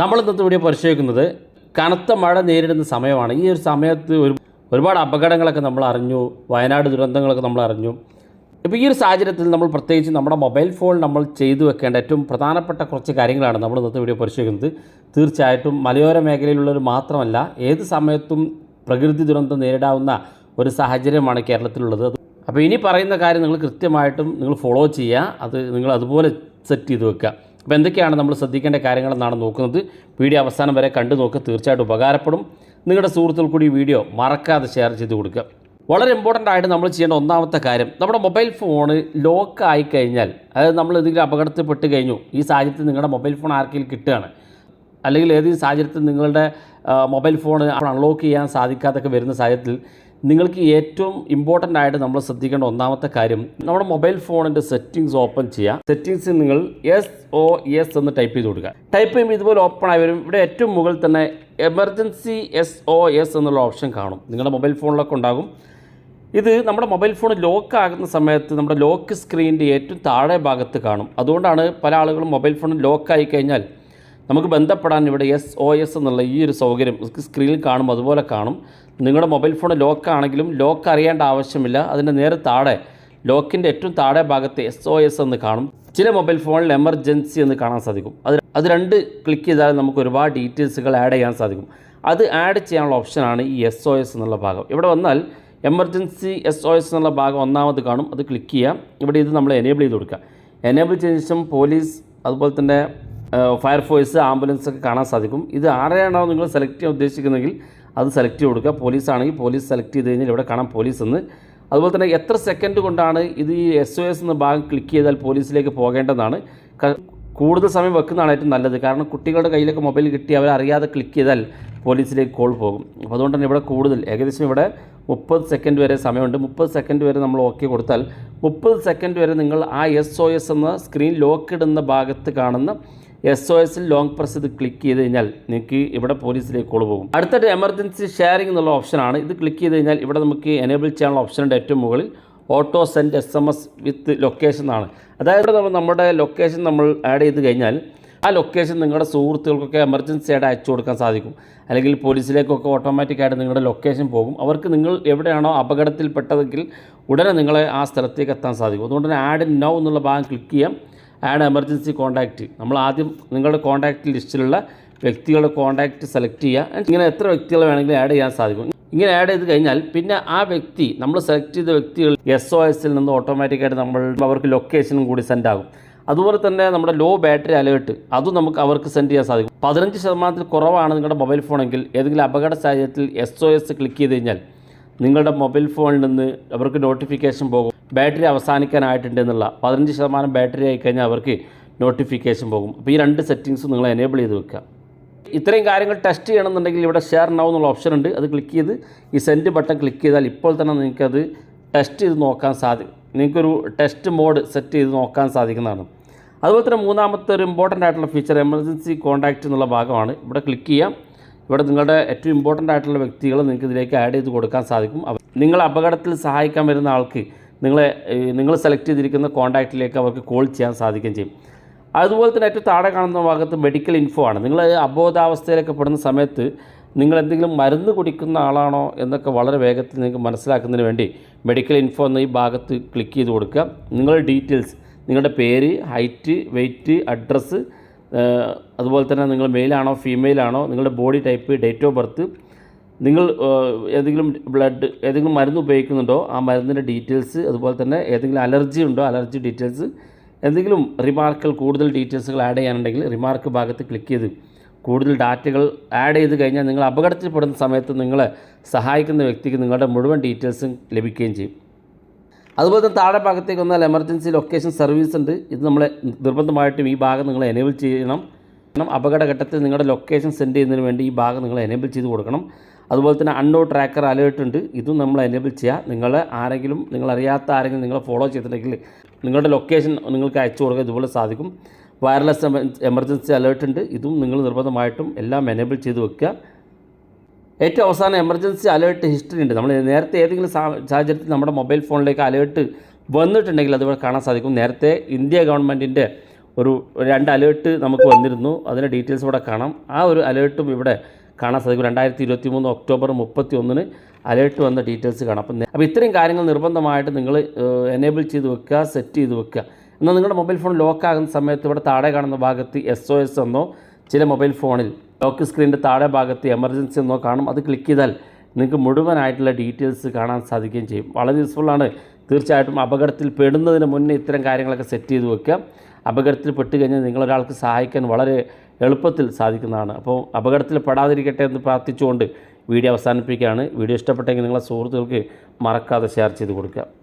നമ്മൾ ഇന്നത്തെ വീഡിയോ പരിശോധിക്കുന്നത് കനത്ത മഴ നേരിടുന്ന സമയമാണ്. ഈ ഒരു സമയത്ത് ഒരു ഒരുപാട് അപകടങ്ങളൊക്കെ നമ്മൾ അറിഞ്ഞു. വയനാട് ദുരന്തങ്ങളൊക്കെ നമ്മൾ അറിഞ്ഞു. ഇപ്പോൾ ഈ ഒരു സാഹചര്യത്തിൽ നമ്മൾ പ്രത്യേകിച്ച് നമ്മുടെ മൊബൈൽ ഫോൺ നമ്മൾ ചെയ്തു വെക്കേണ്ട ഏറ്റവും പ്രധാനപ്പെട്ട കുറച്ച് കാര്യങ്ങളാണ് നമ്മൾ ഇന്നത്തെ വീഡിയോ പരിശോധിക്കുന്നത്. തീർച്ചയായിട്ടും മലയോര മേഖലയിലുള്ളവർ മാത്രമല്ല ഏത് സമയത്തും പ്രകൃതി ദുരന്തം നേരിടാവുന്ന ഒരു സാഹചര്യമാണ് കേരളത്തിലുള്ളത്. അപ്പോൾ ഇനി പറയുന്ന കാര്യം നിങ്ങൾ കൃത്യമായിട്ടും നിങ്ങൾ ഫോളോ ചെയ്യുക. അത് നിങ്ങൾ അതുപോലെ സെറ്റ് ചെയ്ത് വെക്കുക. അപ്പോൾ എന്തൊക്കെയാണ് നമ്മൾ ശ്രദ്ധിക്കേണ്ട കാര്യങ്ങളെന്നാണ് നോക്കുന്നത്. വീഡിയോ അവസാനം വരെ കണ്ടു നോക്കുക തീർച്ചയായിട്ടും ഉപകാരപ്പെടും. നിങ്ങളുടെ സുഹൃത്തുക്കൾ കൂടി വീഡിയോ മറക്കാതെ ഷെയർ ചെയ്ത് കൊടുക്കുക. വളരെ ഇമ്പോർട്ടന്റ് ആയിട്ട് നമ്മൾ ചെയ്യേണ്ട ഒന്നാമത്തെ കാര്യം നമ്മുടെ മൊബൈൽ ഫോൺ ലോക്ക് ആയി കഴിഞ്ഞാൽ അതായത് നമ്മൾ എന്തെങ്കിലും അപകടത്തിൽപ്പെട്ട് കഴിഞ്ഞു ഈ സാഹചര്യത്തിൽ നിങ്ങളുടെ മൊബൈൽ ഫോൺ ആർക്കെങ്കിലും കിട്ടുകയാണ് അല്ലെങ്കിൽ ഏതെങ്കിലും സാഹചര്യത്തിൽ നിങ്ങളുടെ മൊബൈൽ ഫോൺ അൺലോക്ക് ചെയ്യാൻ സാധിക്കാതൊക്കെ വരുന്ന സാഹചര്യത്തിൽ നിങ്ങൾക്ക് ഏറ്റവും ഇമ്പോർട്ടന്റ് ആയിട്ട് നമ്മൾ ശ്രദ്ധിക്കേണ്ട ഒന്നാമത്തെ കാര്യം നമ്മുടെ മൊബൈൽ ഫോണിന്റെ സെറ്റിംഗ്സ് ഓപ്പൺ ചെയ്യുക. സെറ്റിംഗ്സിൽ നിങ്ങൾ എസ് ഒ എസ് എന്ന് ടൈപ്പ് ചെയ്ത് കൊടുക്കുക. ടൈപ്പ് ചെയ്യുമ്പോൾ ഇതുപോലെ ഓപ്പൺ ആയി വരും. ഇവിടെ ഏറ്റവും മുകളിൽ തന്നെ എമർജൻസി എസ് ഒ എസ് എന്നുള്ള ഓപ്ഷൻ കാണും. നിങ്ങളുടെ മൊബൈൽ ഫോണിലൊക്കെ ഉണ്ടാകും. ഇത് നമ്മുടെ മൊബൈൽ ഫോൺ ലോക്ക് ആകുന്ന സമയത്ത് നമ്മുടെ ലോക്ക് സ്ക്രീനിന്റെ ഏറ്റവും താഴെ ഭാഗത്ത് കാണും. അതുകൊണ്ടാണ് പല ആളുകളും മൊബൈൽ ഫോൺ ലോക്ക് ആയി കഴിഞ്ഞാൽ നമുക്ക് ബന്ധപ്പെടാൻ ഇവിടെ എസ് ഒ എസ് എന്നുള്ള ഈ ഒരു സൗകര്യം സ്ക്രീനിൽ കാണും അതുപോലെ കാണും. നിങ്ങളുടെ മൊബൈൽ ഫോൺ ലോക്കാണെങ്കിലും ലോക്ക് അറിയേണ്ട ആവശ്യമില്ല. അതിന്റെ നേരെ താഴെ ലോക്കിന്റെ ഏറ്റവും താഴെ ഭാഗത്ത് എസ് ഒ എസ് എന്ന് കാണും. ചില മൊബൈൽ ഫോണിൽ എമർജൻസി എന്ന് കാണാൻ സാധിക്കും. അത് അത് രണ്ട് ക്ലിക്ക് ചെയ്താൽ നമുക്ക് ഒരുപാട് ഡീറ്റെയിൽസുകൾ ആഡ് ചെയ്യാൻ സാധിക്കും. അത് ആഡ് ചെയ്യാനുള്ള ഓപ്ഷനാണ് ഈ എസ് ഒ എസ് എന്നുള്ള ഭാഗം. ഇവിടെ വന്നാൽ എമർജൻസി എസ് ഒ എസ് എന്നുള്ള ഭാഗം ഒന്നാമത് കാണും. അത് ക്ലിക്ക് ചെയ്യാം. ഇവിടെ ഇത് നമ്മൾ എനേബിൾ ചെയ്ത് കൊടുക്കുക. എനേബിൾ ചെയ്ത ശേഷം പോലീസ് അതുപോലെ തന്നെ ഫയർഫോഴ്സ് ആംബുലൻസ് ഒക്കെ കാണാൻ സാധിക്കും. ഇത് ആരെയാണോ നിങ്ങൾ സെലക്ട് ചെയ്യാൻ ഉദ്ദേശിക്കുന്നതെങ്കിൽ അത് സെലക്ട് ചെയ്ത് കൊടുക്കുക. പോലീസ് ആണെങ്കിൽ പോലീസ് സെലക്ട് ചെയ്ത് കഴിഞ്ഞാൽ ഇവിടെ കാണാം പോലീസ് എന്ന്. അതുപോലെ തന്നെ എത്ര സെക്കൻഡ് കൊണ്ടാണ് ഇത് ഈ എസ് ഒ എസ് എന്ന ഭാഗം ക്ലിക്ക് ചെയ്താൽ പോലീസിലേക്ക് പോകേണ്ടതാണ് കൂടുതൽ സമയം വെക്കുന്നതാണ് ഏറ്റവും നല്ലത്. കാരണം കുട്ടികളുടെ കയ്യിലൊക്കെ മൊബൈൽ കിട്ടി അവരറിയാതെ ക്ലിക്ക് ചെയ്താൽ പോലീസിലേക്ക് കോൾ പോകും. അപ്പോൾ അതുകൊണ്ട് തന്നെ ഇവിടെ കൂടുതൽ ഏകദേശം ഇവിടെ മുപ്പത് സെക്കൻഡ് വരെ സമയമുണ്ട്. മുപ്പത് സെക്കൻഡ് വരെ നമ്മൾ ഓക്കെ കൊടുത്താൽ മുപ്പത് സെക്കൻഡ് വരെ നിങ്ങൾ ആ എസ് ഒ എസ് എന്ന സ്ക്രീൻ ലോക്ക് ഇടുന്ന ഭാഗത്ത് കാണുന്ന എസ് ഒ എസിൽ ലോങ് പ്രസ് ഇത് ക്ലിക്ക് ചെയ്ത് കഴിഞ്ഞാൽ നിങ്ങൾക്ക് ഇവിടെ പോലീസിലേക്ക് കോൾ പോകും. അടുത്തിട്ട് എമർജൻസി ഷെയറിംഗ് എന്നുള്ള ഓപ്ഷനാണ് ഇത് ക്ലിക്ക് ചെയ്ത് കഴിഞ്ഞാൽ ഇവിടെ നമുക്ക് എനേബിൾ ചെയ്യാനുള്ള ഓപ്ഷനുണ്ട് ഏറ്റവും മുകളിൽ. Auto send S M S with location എന്നാണ്. അതായത് നമ്മൾ നമ്മുടെ ലൊക്കേഷൻ നമ്മൾ ആഡ് ചെയ്ത് കഴിഞ്ഞാൽ ആ ലൊക്കേഷൻ നിങ്ങളുടെ സുഹൃത്തുക്കൾക്കൊക്കെ എമർജൻസി ആയിട്ട് അയച്ചു കൊടുക്കാൻ സാധിക്കും. അല്ലെങ്കിൽ പോലീസിലേക്കൊക്കെ ഓട്ടോമാറ്റിക്കായിട്ട് നിങ്ങളുടെ ലൊക്കേഷൻ പോകും. അവർക്ക് നിങ്ങൾ എവിടെയാണോ അപകടത്തിൽപ്പെട്ടതെങ്കിൽ ഉടനെ നിങ്ങളെ ആ സ്ഥലത്തേക്ക് എത്താൻ സാധിക്കും. അതുകൊണ്ട് തന്നെ ആഡ് നൗ എന്നുള്ള ഭാഗം ക്ലിക്ക് ചെയ്യാം. ആഡ് എമർജൻസി കോൺടാക്റ്റ് നമ്മൾ ആദ്യം നിങ്ങളുടെ കോൺടാക്റ്റ് ലിസ്റ്റിലുള്ള വ്യക്തികളുടെ കോൺടാക്റ്റ് സെലക്ട് ചെയ്യുക. ഇങ്ങനെ എത്ര വ്യക്തികളെ വേണമെങ്കിലും ആഡ് ചെയ്യാൻ സാധിക്കും. ഇങ്ങനെ ആഡ് ചെയ്ത് കഴിഞ്ഞാൽ പിന്നെ ആ വ്യക്തി നമ്മൾ സെലക്ട് ചെയ്ത വ്യക്തികൾ എസ് ഒ എസിൽ നിന്ന് ഓട്ടോമാറ്റിക്കായിട്ട് നമ്മൾ അവർക്ക് ലൊക്കേഷനും കൂടി സെൻഡ് ആകും. അതുപോലെ തന്നെ നമ്മുടെ ലോ ബാറ്ററി അലേർട്ട് അതും നമുക്ക് അവർക്ക് സെൻഡ് ചെയ്യാൻ സാധിക്കും. പതിനഞ്ച് ശതമാനത്തിൽ കുറവാണ് നിങ്ങളുടെ മൊബൈൽ ഫോണെങ്കിൽ ഏതെങ്കിലും അപകട സാഹചര്യത്തിൽ എസ് ഒ എസ് ക്ലിക്ക് ചെയ്ത് കഴിഞ്ഞാൽ നിങ്ങളുടെ മൊബൈൽ ഫോണിൽ നിന്ന് അവർക്ക് നോട്ടിഫിക്കേഷൻ പോകും. ബാറ്ററി അവസാനിക്കാനായിട്ടുണ്ട് എന്നുള്ള പതിനഞ്ച് ശതമാനം ബാറ്ററി ആയിക്കഴിഞ്ഞാൽ അവർക്ക് നോട്ടിഫിക്കേഷൻ പോകും. അപ്പോൾ ഈ രണ്ട് സെറ്റിങ്സ് നിങ്ങൾ എനേബിൾ ചെയ്ത് വെക്കുക. ഇത്രയും കാര്യങ്ങൾ ടെസ്റ്റ് ചെയ്യണമെന്നുണ്ടെങ്കിൽ ഇവിടെ ഷെയർ നൗ എന്നുള്ള ഓപ്ഷൻ ഉണ്ട്. അത് ക്ലിക്ക് ചെയ്ത് ഈ സെൻഡ് ബട്ടൺ ക്ലിക്ക് ചെയ്താൽ ഇപ്പോൾ തന്നെ നിങ്ങൾക്കത് ടെസ്റ്റ് ചെയ്ത് നോക്കാൻ സാധിക്കും നിങ്ങൾക്കൊരു ടെസ്റ്റ് മോഡ് സെറ്റ് ചെയ്ത് നോക്കാൻ സാധിക്കുന്നതാണ്. അതുപോലെ തന്നെ മൂന്നാമത്തെ ഒരു ഇമ്പോർട്ടന്റ് ആയിട്ടുള്ള ഫീച്ചർ എമർജൻസി കോൺടാക്റ്റ് എന്നുള്ള ഭാഗമാണ്. ഇവിടെ ക്ലിക്ക് ചെയ്യാം. ഇവിടെ നിങ്ങളുടെ ഏറ്റവും ഇമ്പോർട്ടന്റ് ആയിട്ടുള്ള വ്യക്തികൾ നിങ്ങൾക്ക് ഇതിലേക്ക് ആഡ് ചെയ്ത് കൊടുക്കാൻ സാധിക്കും. നിങ്ങൾ അപകടത്തിൽ സഹായിക്കാൻ വരുന്ന ആൾക്ക് നിങ്ങളെ നിങ്ങൾ സെലക്ട് ചെയ്തിരിക്കുന്ന കോൺടാക്റ്റിലേക്ക് അവർക്ക് കോൾ ചെയ്യാൻ സാധിക്കുകയും ചെയ്യും. അതുപോലെ തന്നെ ഏറ്റവും താഴെ കാണുന്ന ഭാഗത്ത് മെഡിക്കൽ ഇൻഫോ ആണ്. നിങ്ങൾ അബോധാവസ്ഥയിലൊക്കെ പെടുന്ന സമയത്ത് നിങ്ങൾ എന്തെങ്കിലും മരുന്ന് കുടിക്കുന്ന ആളാണോ എന്നൊക്കെ വളരെ വേഗത്തിൽ നിങ്ങൾക്ക് മനസ്സിലാക്കുന്നതിന് വേണ്ടി മെഡിക്കൽ ഇൻഫോ എന്ന ഈ ഭാഗത്ത് ക്ലിക്ക് ചെയ്ത് കൊടുക്കുക. നിങ്ങളുടെ ഡീറ്റെയിൽസ് നിങ്ങളുടെ പേര് ഹൈറ്റ് വെയ്റ്റ് അഡ്രസ്സ് അതുപോലെ തന്നെ നിങ്ങൾ മെയിലാണോ ഫീമെയിലാണോ നിങ്ങളുടെ body type date of birth നിങ്ങൾ ഏതെങ്കിലും ബ്ലഡ് ഏതെങ്കിലും മരുന്ന് ഉപയോഗിക്കുന്നുണ്ടോ ആ മരുന്നിന്റെ ഡീറ്റെയിൽസ് അതുപോലെ തന്നെ ഏതെങ്കിലും അലർജി ഉണ്ടോ അലർജി ഡീറ്റെയിൽസ് എന്തെങ്കിലും റിമാർക്കുകൾ കൂടുതൽ ഡീറ്റെയിൽസുകൾ ആഡ് ചെയ്യാനുണ്ടെങ്കിൽ റിമാർക്ക് ഭാഗത്ത് ക്ലിക്ക് ചെയ്ത് കൂടുതൽ ഡാറ്റകൾ ആഡ് ചെയ്ത് കഴിഞ്ഞാൽ നിങ്ങൾ അപകടത്തിൽപ്പെടുന്ന സമയത്ത് നിങ്ങളെ സഹായിക്കുന്ന വ്യക്തിക്ക് നിങ്ങളുടെ മുഴുവൻ ഡീറ്റെയിൽസും ലഭിക്കുകയും ചെയ്യും. അതുപോലെ തന്നെ താഴെ ഭാഗത്തേക്ക് വന്നാൽ എമർജൻസി ലൊക്കേഷൻ സർവീസ് ഉണ്ട്. ഇത് നമ്മളെ നിർബന്ധമായിട്ടും ഈ ഭാഗം നിങ്ങൾ എനേബിൾ ചെയ്യണം. കാരണം അപകടഘട്ടത്തിൽ നിങ്ങളുടെ ലൊക്കേഷൻ സെൻഡ് ചെയ്യുന്നതിന് വേണ്ടി ഈ ഭാഗം നിങ്ങൾ എനേബിൾ ചെയ്ത് കൊടുക്കണം. അതുപോലെ തന്നെ അൺനോ ട്രാക്കർ അലേർട്ട് ഉണ്ട്. ഇതും നമ്മൾ എനേബിൾ ചെയ്യുക നിങ്ങൾ ആരെങ്കിലും നിങ്ങളറിയാത്ത ആരെങ്കിലും നിങ്ങളെ ഫോളോ ചെയ്തിട്ടുണ്ടെങ്കിൽ നിങ്ങളുടെ ലൊക്കേഷൻ നിങ്ങൾക്ക് അയച്ചു കൊടുക്കുക ഇതുപോലെ സാധിക്കും. വയർലെസ് എമർജൻസി അലേർട്ട് ഉണ്ട്. ഇതും നിങ്ങൾ നിർബന്ധമായിട്ടും എല്ലാം എനേബിൾ ചെയ്ത് വെക്കുക. ഏറ്റവും അവസാനം എമർജൻസി അലേർട്ട് ഹിസ്റ്ററി ഉണ്ട്. നമ്മൾ നേരത്തെ ഏതെങ്കിലും സാഹചര്യത്തിൽ നമ്മുടെ മൊബൈൽ ഫോണിലേക്ക് അലേർട്ട് വന്നിട്ടുണ്ടെങ്കിൽ അതുപോലെ കാണാൻ സാധിക്കും. നേരത്തെ ഇന്ത്യ ഗവൺമെന്റിന്റെ ഒരു രണ്ട് അലേർട്ട് നമുക്ക് വന്നിരുന്നു. അതിന്റെ ഡീറ്റെയിൽസ് ഇവിടെ കാണാം. ആ ഒരു അലേർട്ടും ഇവിടെ കാണാൻ സാധിക്കും. രണ്ടായിരത്തി ഇരുപത്തി മൂന്ന് ഒക്ടോബർ മുപ്പത്തി ഒന്നിന് അലേർട്ട് വന്ന ഡീറ്റെയിൽസ് കാണാം. അപ്പം അപ്പോൾ ഇത്രയും കാര്യങ്ങൾ നിർബന്ധമായിട്ട് നിങ്ങൾ എനേബിൾ ചെയ്ത് വെക്കുക സെറ്റ് ചെയ്ത് വെക്കുക. എന്നാൽ നിങ്ങളുടെ മൊബൈൽ ഫോൺ ലോക്ക് ആകുന്ന സമയത്ത് ഇവിടെ താഴെ കാണുന്ന ഭാഗത്ത് എസ് ഒ എസ് എന്നോ ചില മൊബൈൽ ഫോണിൽ ലോക്ക് സ്ക്രീനിന്റെ താഴെ ഭാഗത്ത് എമർജൻസി എന്നോ കാണും. അത് ക്ലിക്ക് ചെയ്താൽ നിങ്ങൾക്ക് മുഴുവനായിട്ടുള്ള ഡീറ്റെയിൽസ് കാണാൻ സാധിക്കുകയും ചെയ്യും. വളരെ യൂസ്ഫുള്ളാണ് തീർച്ചയായിട്ടും അപകടത്തിൽ പെടുന്നതിന് മുന്നേ ഇത്തരം കാര്യങ്ങളൊക്കെ സെറ്റ് ചെയ്ത് വെക്കുക. അപകടത്തിൽ പെട്ട് കഴിഞ്ഞാൽ നിങ്ങളൊരാൾക്ക് സഹായിക്കാൻ വളരെ എളുപ്പത്തിൽ സാധിക്കുന്നതാണ്. അപ്പോൾ അപകടത്തിൽ പെടാതിരിക്കട്ടെ എന്ന് പ്രാർത്ഥിച്ചുകൊണ്ട് വീഡിയോ അവസാനിപ്പിക്കുകയാണ്. വീഡിയോ ഇഷ്ടപ്പെട്ടെങ്കിൽ നിങ്ങളെ സുഹൃത്തുക്കൾക്ക് മറക്കാതെ ഷെയർ ചെയ്ത് കൊടുക്കുക.